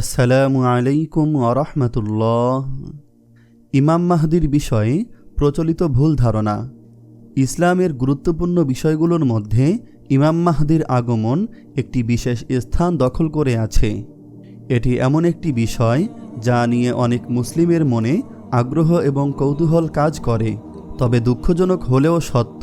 আসসালামু আলাইকুম আরহামতুল্লাহ ইমাম মাহদির বিষয়ে প্রচলিত ভুল ধারণা। ইসলামের গুরুত্বপূর্ণ বিষয়গুলোর মধ্যে ইমাম মাহদির আগমন একটি বিশেষ স্থান দখল করে আছে। এটি এমন একটি বিষয় যা নিয়ে অনেক মুসলিমের মনে আগ্রহ এবং কৌতূহল কাজ করে। তবে দুঃখজনক হলেও সত্য,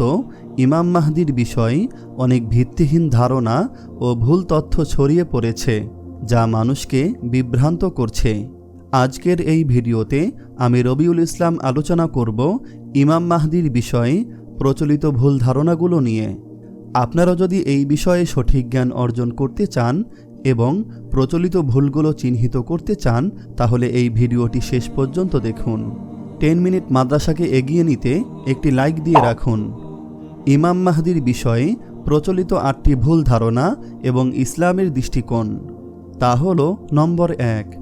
ইমাম মাহদির বিষয়ে অনেক ভিত্তিহীন ধারণা ও ভুল তথ্য ছড়িয়ে পড়েছে। যা মানুষকে বিভ্রান্ত করছে। আজকের এই ভিডিওতে আমি রবিউল ইসলাম আলোচনা করব ইমাম মাহদির বিষয়ে প্রচলিত ভুল ধারণাগুলো নিয়ে। আপনারা যদি এই বিষয়ে সঠিক জ্ঞান অর্জন করতে চান এবং প্রচলিত ভুলগুলো চিহ্নিত করতে চান, তাহলে এই ভিডিওটি শেষ পর্যন্ত দেখুন। টেন মিনিট মাদ্রাসাকে এগিয়ে নিতে একটি লাইক দিয়ে রাখুন। ইমাম মাহদির বিষয়ে প্রচলিত আটটি ভুল ধারণা এবং ইসলামের দৃষ্টিকোণ। তা হল নম্বর এক।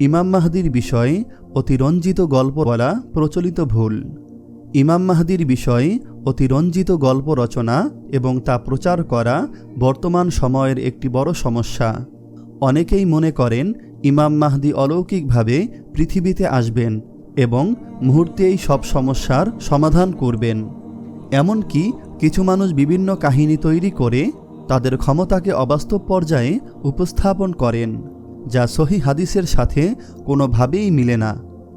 ইমাম মাহদির বিষয়ে অতিরঞ্জিত গল্প বলা প্রচলিত ভুল। ইমাম মাহাদির বিষয়ে অতিরঞ্জিত গল্প রচনা এবং তা প্রচার করা বর্তমান সময়ের একটি বড় সমস্যা। অনেকেই মনে করেন ইমাম মাহদি অলৌকিকভাবে পৃথিবীতে আসবেন এবং মুহূর্তেই সব সমস্যার সমাধান করবেন। এমনকি কিছু মানুষ বিভিন্ন কাহিনী তৈরি করে তাদের ক্ষমতাকে অবাস্তব পর্যায়ে উপস্থাপন করেন, যা সহি হাদিসের সাথে কোনোভাবেই মিলে না।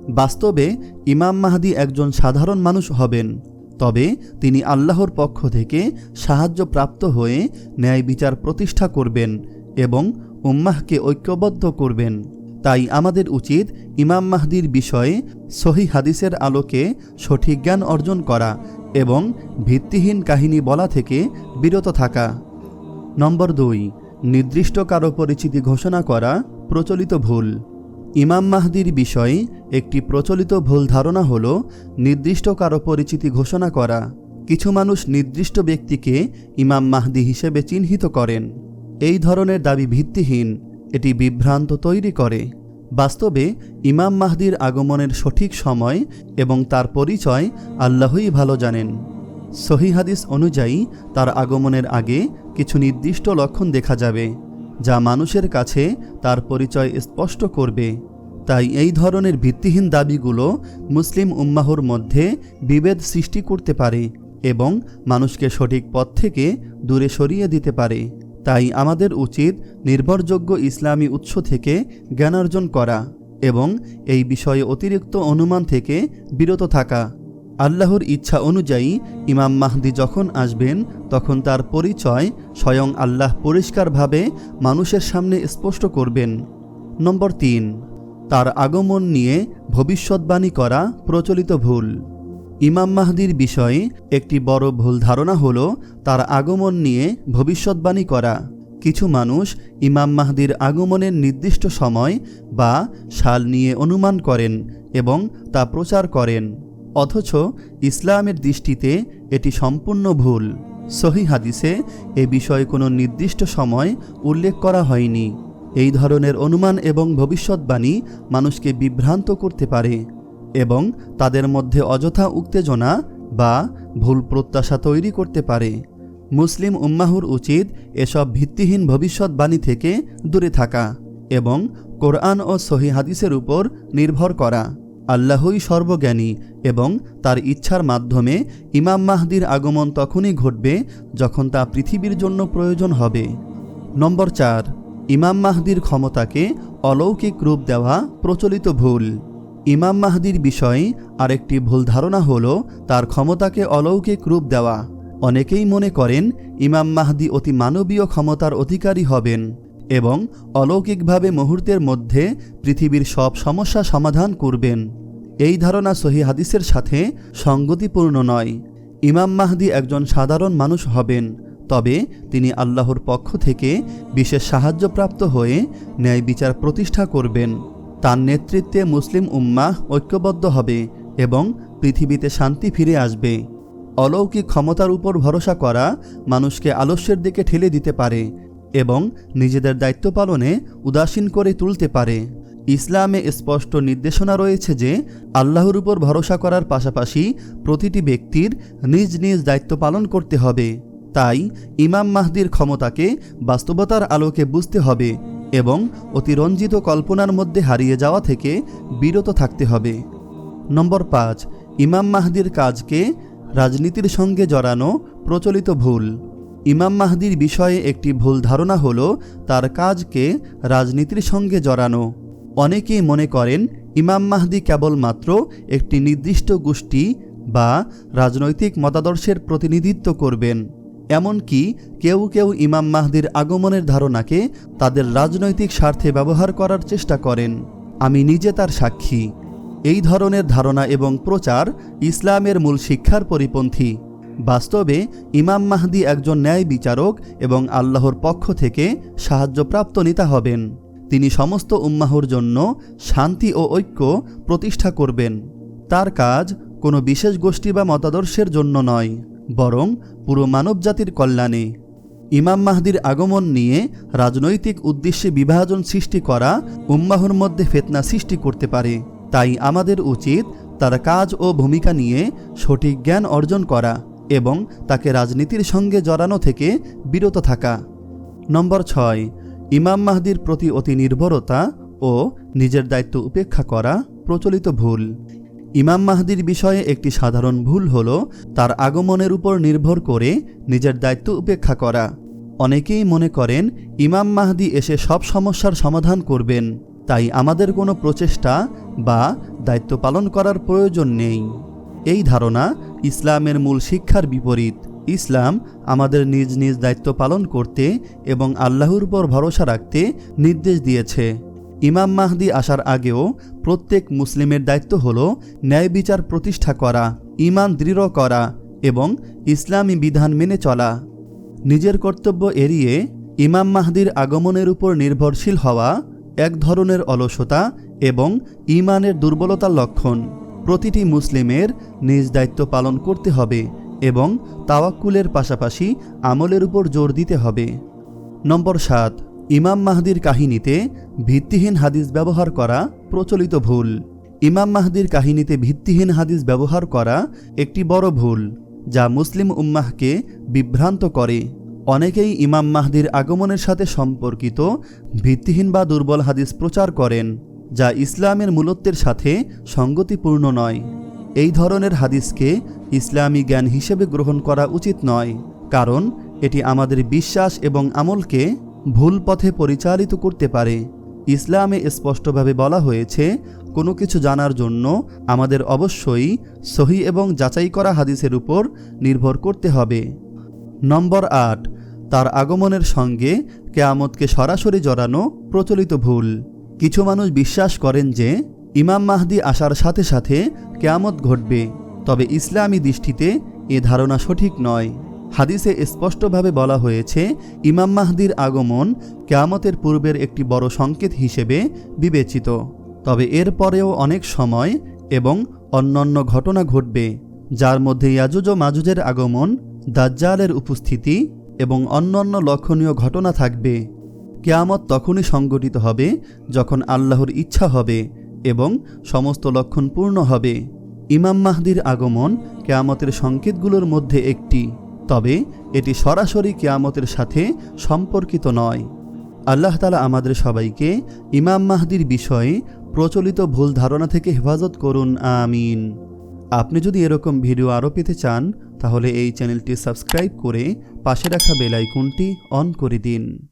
বাস্তবে ইমাম মাহাদি একজন সাধারণ মানুষ হবেন, তবে তিনি আল্লাহর পক্ষ থেকে সাহায্য প্রাপ্ত হয়ে ন্যায় বিচার প্রতিষ্ঠা করবেন এবং উম্মাহকে ঐক্যবদ্ধ করবেন। তাই আমাদের উচিত ইমাম মাহদির বিষয়ে সহি হাদিসের আলোকে সঠিক জ্ঞান অর্জন করা এবং ভিত্তিহীন কাহিনী বলা থেকে বিরত থাকা। নম্বর দুই, নির্দিষ্ট কারও পরিচিতি ঘোষণা করা প্রচলিত ভুল। ইমাম মাহদির বিষয়ে একটি প্রচলিত ভুল ধারণা হল নির্দিষ্ট কারও পরিচিতি ঘোষণা করা। কিছু মানুষ নির্দিষ্ট ব্যক্তিকে ইমাম মাহদি হিসেবে চিহ্নিত করেন। এই ধরনের দাবি ভিত্তিহীন, এটি বিভ্রান্ত তৈরি করে। বাস্তবে, ইমাম মাহদির আগমনের সঠিক সময় এবং তার পরিচয় আল্লাহই ভালো জানেন। সহি হাদিস অনুযায়ী, তার আগমনের আগে কিছু নির্দিষ্ট লক্ষণ দেখা যাবে, যা মানুষের কাছে তার পরিচয় স্পষ্ট করবে। তাই এই ধরনের ভিত্তিহীন দাবিগুলো মুসলিম উম্মাহর মধ্যে বিভেদ সৃষ্টি করতে পারে এবং মানুষকে সঠিক পথ থেকে দূরে সরিয়ে দিতে পারে। তাই আমাদের উচিত নির্ভরযোগ্য ইসলামী উৎস থেকে জ্ঞানার্জন করা এবং এই বিষয়ে অতিরিক্ত অনুমান থেকে বিরত থাকা। আল্লাহর ইচ্ছা অনুযায়ী ইমাম মাহদি যখন আসবেন, তখন তার পরিচয় স্বয়ং আল্লাহ পরিষ্কারভাবে মানুষের সামনে স্পষ্ট করবেন। নম্বর তিন, তার আগমন নিয়ে ভবিষ্যৎবাণী করা প্রচলিত ভুল। ইমাম মাহদির বিষয়ে একটি বড় ভুল ধারণা হল তার আগমন নিয়ে ভবিষ্যৎবাণী করা। কিছু মানুষ ইমাম মাহদির আগমনের নির্দিষ্ট সময় বা সাল নিয়ে অনুমান করেন এবং তা প্রচার করেন। অথচ ইসলামের দৃষ্টিতে এটি সম্পূর্ণ ভুল। সহি হাদিসে এ বিষয়ে কোনো নির্দিষ্ট সময় উল্লেখ করা হয়নি। এই ধরনের অনুমান এবং ভবিষ্যৎবাণী মানুষকে বিভ্রান্ত করতে পারে এবং তাদের মধ্যে অযথা উত্তেজনা বা ভুল প্রত্যাশা তৈরি করতে পারে। মুসলিম উম্মাহুর উচিত এসব ভিত্তিহীন ভবিষ্যৎবাণী থেকে দূরে থাকা এবং কোরআন ও সহি হাদিসের উপর নির্ভর করা। আল্লাহই সর্বজ্ঞানী এবং তার ইচ্ছার মাধ্যমে ইমাম মাহদির আগমন তখনই ঘটবে যখন তা পৃথিবীর জন্য প্রয়োজন হবে। নম্বর চার, ইমাম মাহদির ক্ষমতাকে অলৌকিক রূপ দেওয়া প্রচলিত ভুল। ইমাম মাহদির বিষয়ে আরেকটি ভুল ধারণা হল তার ক্ষমতাকে অলৌকিক রূপ দেওয়া। অনেকেই মনে করেন ইমাম মাহদি অতি মানবীয় ক্ষমতার অধিকারী হবেন। এবং অলৌকিকভাবে মুহূর্তের মধ্যে পৃথিবীর সব সমস্যা সমাধান করবেন। এই ধারণা সহি হাদিসের সাথে সঙ্গতিপূর্ণ নয়। ইমাম মাহদি একজন সাধারণ মানুষ হবেন, তবে তিনি আল্লাহর পক্ষ থেকে বিশেষ সাহায্যপ্রাপ্ত হয়ে ন্যায় বিচার প্রতিষ্ঠা করবেন। তার নেতৃত্বে মুসলিম উম্মাহ ঐক্যবদ্ধ হবে এবং পৃথিবীতে শান্তি ফিরে আসবে। অলৌকিক ক্ষমতার উপর ভরসা করা মানুষকে আলস্যের দিকে ঠেলে দিতে পারে এবং নিজেদের দায়িত্ব পালনে উদাসীন করে তুলতে পারে। ইসলামে স্পষ্ট নির্দেশনা রয়েছে যে, আল্লাহর উপর ভরসা করার পাশাপাশি প্রতিটি ব্যক্তির নিজ নিজ দায়িত্ব পালন করতে হবে। তাই ইমাম মাহদির ক্ষমতাকে বাস্তবতার আলোকে বুঝতে হবে এবং অতিরঞ্জিত কল্পনার মধ্যে হারিয়ে যাওয়া থেকে বিরত থাকতে হবে। নম্বর পাঁচ, ইমাম মাহদির কাজকে রাজনীতির সঙ্গে জড়ানো প্রচলিত ভুল। ইমাম মাহদির বিষয়ে একটি ভুল ধারণা হল, তার কাজকে রাজনীতির সঙ্গে জড়ানো। অনেকেই মনে করেন, ইমাম মাহদি কেবলমাত্র একটি নির্দিষ্ট গোষ্ঠী বা রাজনৈতিক মতাদর্শের প্রতিনিধিত্ব করবেন। এমনকি কেউ কেউ ইমাম মাহদির আগমনের ধারণাকে তাদের রাজনৈতিক স্বার্থে ব্যবহার করার চেষ্টা করেন। আমি নিজে তার সাক্ষী। এই ধরনের ধারণা এবং প্রচার ইসলামের মূল শিক্ষার পরিপন্থী। বাস্তবে ইমাম মাহদি একজন ন্যায় বিচারক এবং আল্লাহর পক্ষ থেকে সাহায্যপ্রাপ্ত নেতা হবেন। তিনি সমস্ত উম্মাহর জন্য শান্তি ও ঐক্য প্রতিষ্ঠা করবেন। তার কাজ কোনো বিশেষ গোষ্ঠী বা মতাদর্শের জন্য নয়, বরং পুরো মানবজাতির কল্যাণে। ইমাম মাহদির আগমন নিয়ে রাজনৈতিক উদ্দেশ্যে বিভাজন সৃষ্টি করা উম্মাহর মধ্যে ফেতনা সৃষ্টি করতে পারে। তাই আমাদের উচিত তার কাজ ও ভূমিকা নিয়ে সঠিক জ্ঞান অর্জন করা। এবং তাকে রাজনীতির সঙ্গে জড়ানো থেকে বিরত থাকা। নম্বর ছয়, ইমাম মাহদির প্রতি অতি নির্ভরতা ও নিজের দায়িত্ব উপেক্ষা করা প্রচলিত ভুল। ইমাম মাহদির বিষয়ে একটি সাধারণ ভুল হল তার আগমনের উপর নির্ভর করে নিজের দায়িত্ব উপেক্ষা করা। অনেকেই মনে করেন, ইমাম মাহদি এসে সব সমস্যার সমাধান করবেন, তাই আমাদের কোনো প্রচেষ্টা বা দায়িত্ব পালন করার প্রয়োজন নেই। এই ধারণা ইসলামের মূল শিক্ষার বিপরীত। ইসলাম আমাদের নিজ নিজ দায়িত্ব পালন করতে এবং আল্লাহর উপর ভরসা রাখতে নির্দেশ দিয়েছে। ইমাম মাহদি আসার আগেও প্রত্যেক মুসলিমের দায়িত্ব হল ন্যায় বিচার প্রতিষ্ঠা করা ইমান দৃঢ় করা এবং ইসলামী বিধান মেনে চলা। নিজের কর্তব্য এড়িয়ে ইমাম মাহদির আগমনের উপর নির্ভরশীল হওয়া এক ধরনের অলসতা এবং ইমানের দুর্বলতার লক্ষণ। প্রতিটি মুসলিমের নিজ দায়িত্ব পালন করতে হবে এবং তাওয়াক্কুলের পাশাপাশি আমলের উপর জোর দিতে হবে। নম্বর সাত, ইমাম মাহদির কাহিনীতে ভিত্তিহীন হাদিস ব্যবহার করা প্রচলিত ভুল। ইমাম মাহদির কাহিনীতে ভিত্তিহীন হাদিস ব্যবহার করা একটি বড় ভুল, যা মুসলিম উম্মাহকে বিভ্রান্ত করে। অনেকেই ইমাম মাহদির আগমনের সাথে সম্পর্কিত ভিত্তিহীন বা দুর্বল হাদিস প্রচার করেন। যা ইসলামের মূলত্বের সাথে সঙ্গতিপূর্ণ নয়। এই ধরনের হাদিসকে ইসলামী জ্ঞান হিসেবে গ্রহণ করা উচিত নয়, কারণ এটি আমাদের বিশ্বাস এবং আমলকে ভুল পথে পরিচালিত করতে পারে। ইসলামে স্পষ্টভাবে বলা হয়েছে, কোনো কিছু জানার জন্য আমাদের অবশ্যই সহি এবং যাচাই করা হাদিসের উপর নির্ভর করতে হবে। নম্বর আট, তার আগমনের সঙ্গে কেয়ামতকে সরাসরি জড়ানো প্রচলিত ভুল। কিছু মানুষ বিশ্বাস করেন যে ইমাম মাহদি আসার সাথে সাথে কেয়ামত ঘটবে, তবে ইসলামী দৃষ্টিতে এ ধারণা সঠিক নয়। হাদিসে স্পষ্টভাবে বলা হয়েছে, ইমাম মাহদির আগমন কেয়ামতের পূর্বের একটি বড় সংকেত হিসেবে বিবেচিত। তবে এর পরেও অনেক সময় এবং অন্যান্য ঘটনা ঘটবে, যার মধ্যে ইয়াজুজ ও মাজুজের আগমন, দাজ্জালের উপস্থিতি এবং অন্যান্য লক্ষণীয় ঘটনা থাকবে। কেয়ামত তখনই সংগঠিত হবে যখন আল্লাহর ইচ্ছা হবে এবং সমস্ত লক্ষণ পূর্ণ হবে। ইমাম মাহদির আগমন কেয়ামতের সংকেতগুলোর মধ্যে একটি। তবে এটি সরাসরি কেয়ামতের সাথে সম্পর্কিত নয়। আল্লাহ তালা আমাদের সবাইকে ইমাম মাহদির বিষয়ে প্রচলিত ভুল ধারণা থেকে হেফাজত করুন, আমিন। আপনি যদি এরকম ভিডিও আরও পেতে চান, তাহলে এই চ্যানেলটি সাবস্ক্রাইব করে পাশে রাখা বেল আইকনটি অন করে দিন।